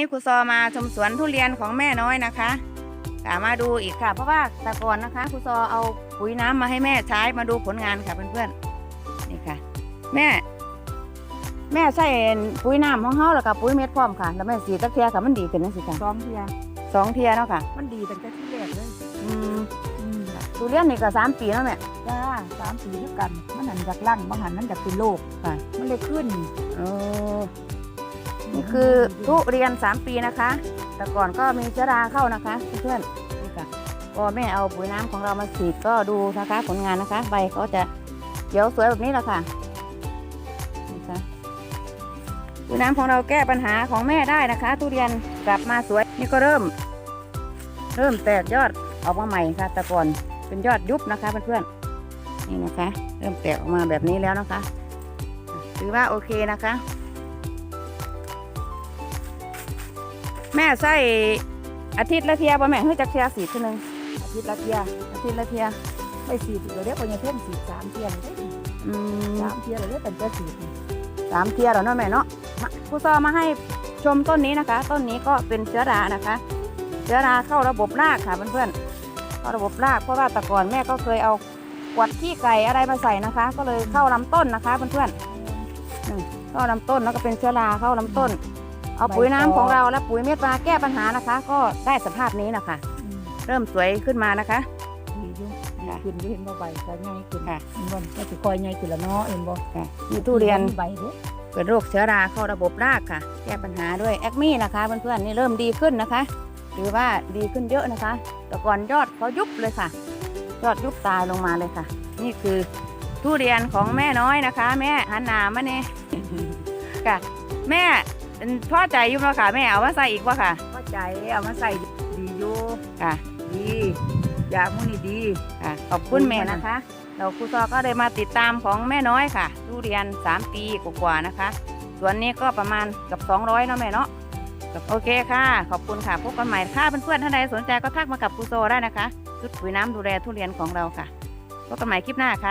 นี้ครูซอมาชมสวนทุเรียนของแม่น้อยนะคะค่ะมาดูอีกค่ะ เพราะว่าแต่ก่อนนะคะครูซอเอาปุ๋ยน้ำมาให้แม่ใช้มาดูผลงานค่ะเพื่อนๆนี่ค่ะ แม่ แม่ใส่ปุ๋ยน้ำของเฮาแล้วก็ปุ๋ยเม็ดพร้อมค่ะ แล้วแม่สีตะเคียค่ะมันดีขึ้นนั่นสิค่ะสองเทียสองเทียเนาะค่ะ มันดีตั้งแต่ที่แรกเลยอืมอืมทุเรียนนี่ก็สามปีแล้วแม่จ้าสามปีด้วยกัน มันหันจากล่างบางหันมันจากเป็นโรคค่ะ มันเลยขึ้นโอ้ นี่คือทุเรียนสามปีนะคะ แต่ก่อนก็มีเชื้อราเข้านะคะเพื่อนๆนี่ค่ะพอแม่เอาปุ๋ยน้ำของเรามาฉีดก็ดูนะคะ ผลงานนะคะ ใบก็จะเขียวสวยแบบนี้แหละค่ะนี่ค่ะปุ๋ยน้ำของเราแก้ปัญหาของแม่ได้นะคะ ทุเรียนกลับมาสวยนี่ก็เริ่ม เริ่มแตกยอดออกมาใหม่ค่ะ แต่ก่อนเป็นยอดยุบนะคะเพื่อนๆนี่นะคะ เริ่มแตกออกมาแบบนี้แล้วนะคะ ถือว่าโอเคนะคะ แม่ใส่อาทิตย์ละเทียบ่แม่เฮ้ยจักเทียสีทีหนึงอาทิตย์ละเทียอาทิตย์ละเทียไปสีดเดี๋ยวเรียกว่าเนี่ยเพิ่มสีดสามเทียเลยได้อืมสามเทียเลยเรียกเป็นเจ้าสีดสามเทียแล้วเนาะแม่เนาะมาครูซอมาให้ชมต้นนี้นะคะ ต้นนี้ก็เป็นเชื้อรานะคะ เชื้อราเข้าระบบรากค่ะเพื่อนๆเข้าระบบรากเพราะว่าแต่ก่อนแม่ก็เคยเอากวดขี้ไก่อะไรมาใส่นะคะ ก็เลยเข้าลำต้นนะคะเพื่อนๆอืมเข้าลำต้นแล้วก็เป็นเชื้อราเข้าลำต้น เอาปุ๋ยน้ำของเราและปุ๋ยเม็ดมาแก้ปัญหานะคะ ก็ได้สภาพนี้นะคะ อืมเริ่มสวยขึ้นมานะคะ ดีอยู่ดีค่ะขึ้นอยู่เห็นบ่ใบก็ง่ายขึ้นค่ะ เห็นบ่ก็สิคอยง่ายขึ้นแล้วเนาะเห็นบ่ค่ะมีทุเรียน มีใบเด้เกิดโรคเชื้อราเข้าระบบรากค่ะ แก้ปัญหาด้วยแอคมี่นะคะเพื่อนๆนี่เริ่มดีขึ้นนะคะ หรือว่าดีขึ้นเยอะนะคะ แต่ก่อนยอดเขายุบเลยค่ะ ยอดยุบตายลงมาเลยค่ะ นี่คือทุเรียนของแม่น้อยนะคะ แม่หันหนามาเนี่ยค่ะ แม่ เป็นพ่อใจอยุ่งแล้วค่ะแม่เอามาใส่อีกว่าค่ะเข้าใจเอามาใส่ดีอยู่ค่ะ ดียามูนี่ดีค่ะขอบคุณแม่นะคะ เราครูซอก็เลยมาติดตามของแม่น้อยค่ะทุเรียน 3 ปีกว่าๆนะคะ ส่วนนี้ก็ประมาณเกับ 200เนาะแม่เนาะโอเคค่ะ ขอบคุณค่ะพบกันใหม่ค่ะเพื่อนๆท่านใดสนใจก็ทักมากับครูโซได้นะคะชุดปุ๋ยน้ำดูแลทุเรียนของเราค่ะพบกันใหม่คลิปหน้าค่ะ